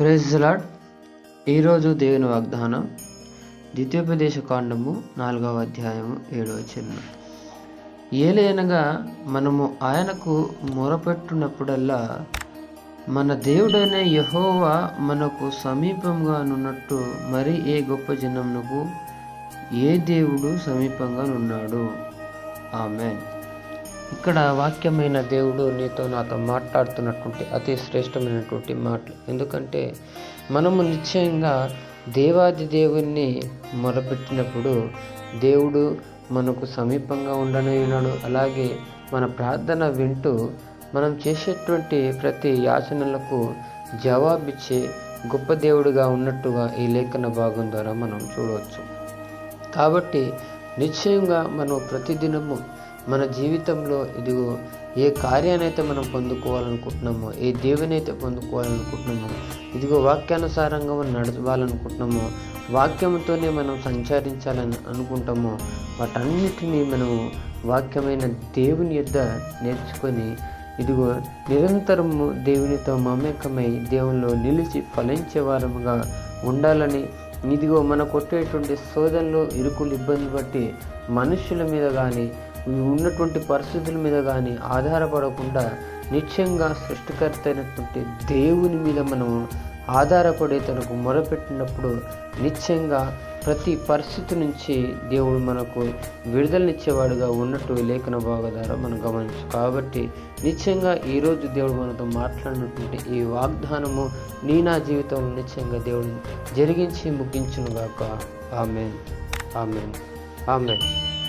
ప్రెజ్లాడ్ ఈరోజు దేవుని వాగ్దానం ద్వితీయోపదేశ కాండము నాలుగవ అధ్యాయము ఏడవ చిన్న ఏలైనగా మనము ఆయనకు మొరపెట్టినప్పుడల్లా మన దేవుడైన యహోవా మనకు సమీపంగా నున్నట్టు మరి ఏ గొప్ప జనమునకు ఏ దేవుడు సమీపంగా ఉన్నాడు ఆమెన్. ఇక్కడ వాక్యమైన దేవుడు నీతో నాతో మాట్లాడుతున్నటువంటి అతి శ్రేష్టమైనటువంటి మాటలు. ఎందుకంటే మనము నిశ్చయంగా దేవాది దేవుణ్ణి మొరపెట్టినప్పుడు దేవుడు మనకు సమీపంగా ఉండనున్నాడు అలాగే మన ప్రార్థన వింటూ మనం చేసేటువంటి ప్రతి యాచనలకు జవాబిచ్చే గొప్ప దేవుడిగా ఉన్నట్టుగా ఈ లేఖన భాగం ద్వారా మనం చూడవచ్చు. కాబట్టి నిశ్చయంగా మనం ప్రతిదినము మన జీవితంలో ఇదిగో ఏ కార్యానైతే మనం పొందుకోవాలనుకుంటున్నామో ఏ దేవునైతే పొందుకోవాలనుకుంటున్నామో ఇదిగో వాక్యానుసారంగా మనం నడవాలనుకుంటున్నామో వాక్యంతోనే మనం సంచరించాలని అనుకుంటామో వాటన్నిటినీ మనము వాక్యమైన దేవుని యొద్ద నేర్చుకొని ఇదిగో నిరంతరము దేవునితో మమేకమై దేవునిలో నిలిచి ఫలించే వారముగా ఉండాలని ఇదిగో మన కొట్టేటువంటి శోధనలో ఇరుకులు ఇబ్బంది బట్టి మనుషుల మీద కానీ ఉన్నటువంటి పరిస్థితుల మీద కానీ ఆధారపడకుండా నిత్యంగా సృష్టికర్త అయినటువంటి దేవుని మీద మనము ఆధారపడి తనకు మొరపెట్టినప్పుడు నిత్యంగా ప్రతి పరిస్థితి నుంచి దేవుడు మనకు విడుదలనిచ్చేవాడుగా ఉన్నట్టు లేఖన భాగ ద్వారా మనం గమనించు. కాబట్టి నిత్యంగా ఈరోజు దేవుడు మనతో మాట్లాడినటువంటి ఈ వాగ్దానము నీ నా జీవితంలో నిత్యంగా దేవుడు జరిగించి ముగించునుగాక. ఆమెన్. ఆమెన్. ఆమెన్.